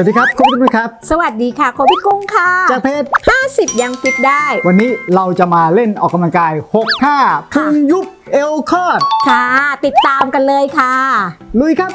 วัสดีครับคุณผู้ชมครับ สวัสดีค่ะโคพี่กุ้งค่ะจากเพจ50 ยังฟิตได้ วันนี้เราจะมาเล่นออกกำลังกาย6ท่าพุงยุบเอวคอดค่ะ ติดตามกันเลยค่ะ ลุยครับ